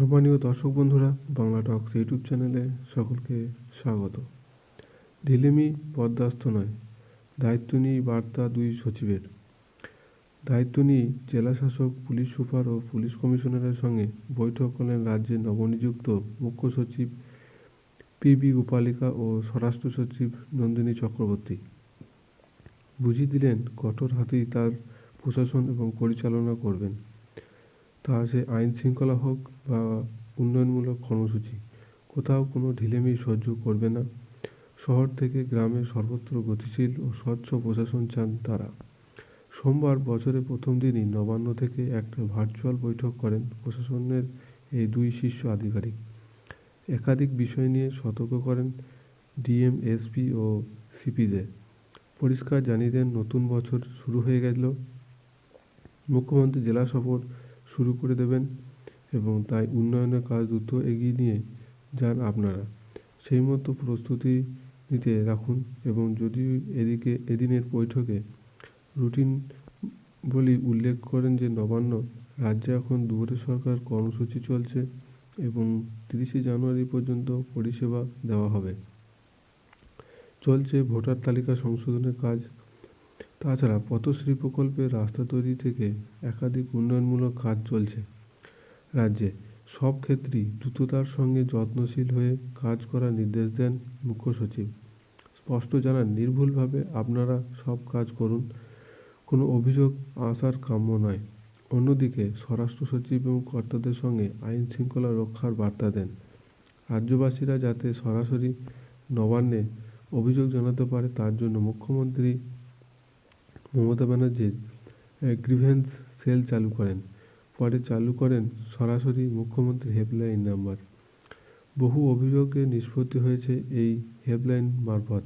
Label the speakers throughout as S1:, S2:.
S1: সম্মানীয় দর্শক বন্ধুরা, বাংলা টক্স ইউটিউব চ্যানেলে সকলকে স্বাগত। ঢিলেমি বরদাস্ত নয়, দায়িত্ব নিয়ে বার্তা দুই সচিবের। দায়িত্ব নিয়ে জেলাশাসক পুলিশ সুপার ও পুলিশ কমিশনারের সঙ্গে বৈঠক করলেন রাজ্যের নবনিযুক্ত মুখ্য সচিব পিবি গোপালিকা ও স্বরাষ্ট্র সচিব নন্দিনী চক্রবর্তী। বুঝিয়ে দিলেন, কঠোর হাতেই তার প্রশাসন এবং পরিচালনা করবেন। তা সে আইন শৃঙ্খলা হোক বা উন্নয়নমূলক কর্মসূচি, কোথাও কোনো ঢিলেমি সহ্য করবে না। শহর থেকে গ্রামে সর্বত্র গতিশীল ও স্বচ্ছ প্রশাসন চান তারা। সোমবার বছরের প্রথম দিনই নবান্ন থেকে একটা ভার্চুয়াল বৈঠক করেন প্রশাসনের এই দুই শীর্ষ আধিকারিক। একাধিক বিষয় নিয়ে সতর্ক করেন ডিএম এসপি ও সিপিদের পরিষ্কার জানিয়ে দেন, নতুন বছর শুরু হয়ে গেল। মুখ্যমন্ত্রী জেলা সফর শুরু করে দেবেন এবং তাই উন্নয়নের কাজ দ্রুত এগিয়ে নিয়ে যান আপনারা। সেই মতো প্রস্তুতি নিতে রাখুন এবং যদি এদিকে, এদিনের বৈঠকে রুটিন বলি উল্লেখ করেন যে নবান্ন রাজ্যে এখন দুয়ারে সরকার কর্মসূচি চলছে এবং তিরিশে জানুয়ারি পর্যন্ত পরিষেবা দেওয়া হবে। চলছে ভোটার তালিকা সংশোধনের কাজ। তাছাড়া পথশ্রী প্রকল্পে রাস্তা তৈরি থেকে একাধিক উন্নয়নমূলক কাজ চলছে। রাজ্যে সব ক্ষেত্রেই দ্রুততার সঙ্গে যত্নশীল হয়ে কাজ করার নির্দেশ দেন মুখ্য সচিব। স্পষ্ট জানান, নির্ভুলভাবে আপনারা সব কাজ করুন, কোনো অভিযোগ আসার কাম্য নয়। অন্যদিকে স্বরাষ্ট্র সচিব এবং কর্তাদের সঙ্গে আইন শৃঙ্খলা রক্ষার বার্তা দেন। রাজ্যবাসীরা যাতে সরাসরি নবান্নে অভিযোগ জানাতে পারে, তার জন্য মুখ্যমন্ত্রী মমতা ব্যানার্জির গ্রিভেন্স সেল চালু করেন। পরে চালু করেন সরাসরি মুখ্যমন্ত্রী হেল্পলাইন নাম্বার বহু অভিযোগে নিষ্পত্তি হয়েছে এই হেল্পলাইন মারফত।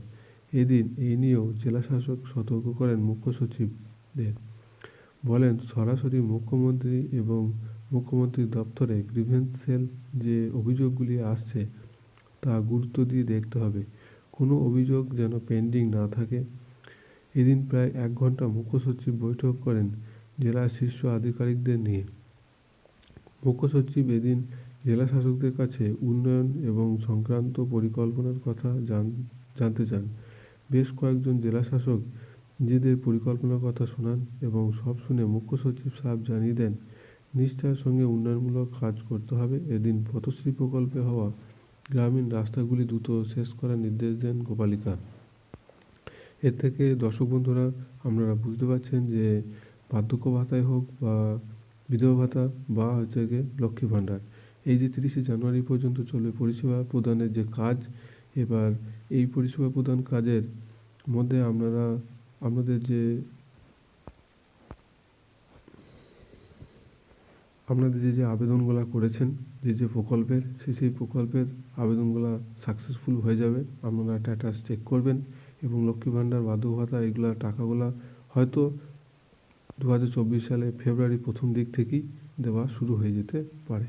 S1: এদিন এই নিয়েও জেলাশাসক সতর্ক করেন মুখ্য সচিবদের। বলেন, সরাসরি মুখ্যমন্ত্রী এবং মুখ্যমন্ত্রীর দপ্তরে গ্রিভেন্স সেল যে অভিযোগগুলি আসছে, তা গুরুত্ব দিয়ে দেখতে হবে। কোনো অভিযোগ যেন পেন্ডিং না থাকে। এদিন প্রায় এক ঘণ্টা মুখ্য সচিব বৈঠক করেন জেলার শীর্ষ আধিকারিকদের নিয়ে। মুখ্য সচিব এদিন জেলা শাসকদের কাছে উন্নয়ন এবং সংক্রান্ত পরিকল্পনার কথা জান, জানতে চান। বেশ কয়েকজন জেলা শাসক নিজেদের পরিকল্পনার কথা শোনান এবং সব শুনে মুখ্য সচিব সাহেব জানিয়ে দেন, নিষ্ঠার সঙ্গে উন্নয়নমূলক কাজ করতে হবে। এদিন পথশ্রী প্রকল্পে হওয়া গ্রামীণ রাস্তাগুলি দ্রুত শেষ করার নির্দেশ দেন গোপালিকা। এর থেকে দর্শক বন্ধুরা, আপনারা বুঝতে পারছেন যে বার্ধক্য ভাতায় হোক বা বিধবা ভাতা বা হচ্ছে গিয়ে লক্ষ্মী ভাণ্ডার। এই যে তিরিশে জানুয়ারি পর্যন্ত চলবে পরিষেবা প্রদানের যে কাজ, এবার এই পরিষেবা প্রদান কাজের মধ্যে আপনারা, আপনাদের যে আপনাদের যে যে আবেদনগুলো করেছেন, যে যে প্রকল্পের সেই সেই প্রকল্পের আবেদনগুলো সাকসেসফুল হয়ে যাবে। আপনারা স্ট্যাটাস চেক করবেন। এবং লক্ষ্মী ভাণ্ডার বার্ধক্য ভাতা এগুলো টাকাগুলো হয়তো দু হাজার চব্বিশ সালে ফেব্রুয়ারি প্রথম দিক থেকেই দেওয়া শুরু হয়ে যেতে পারে।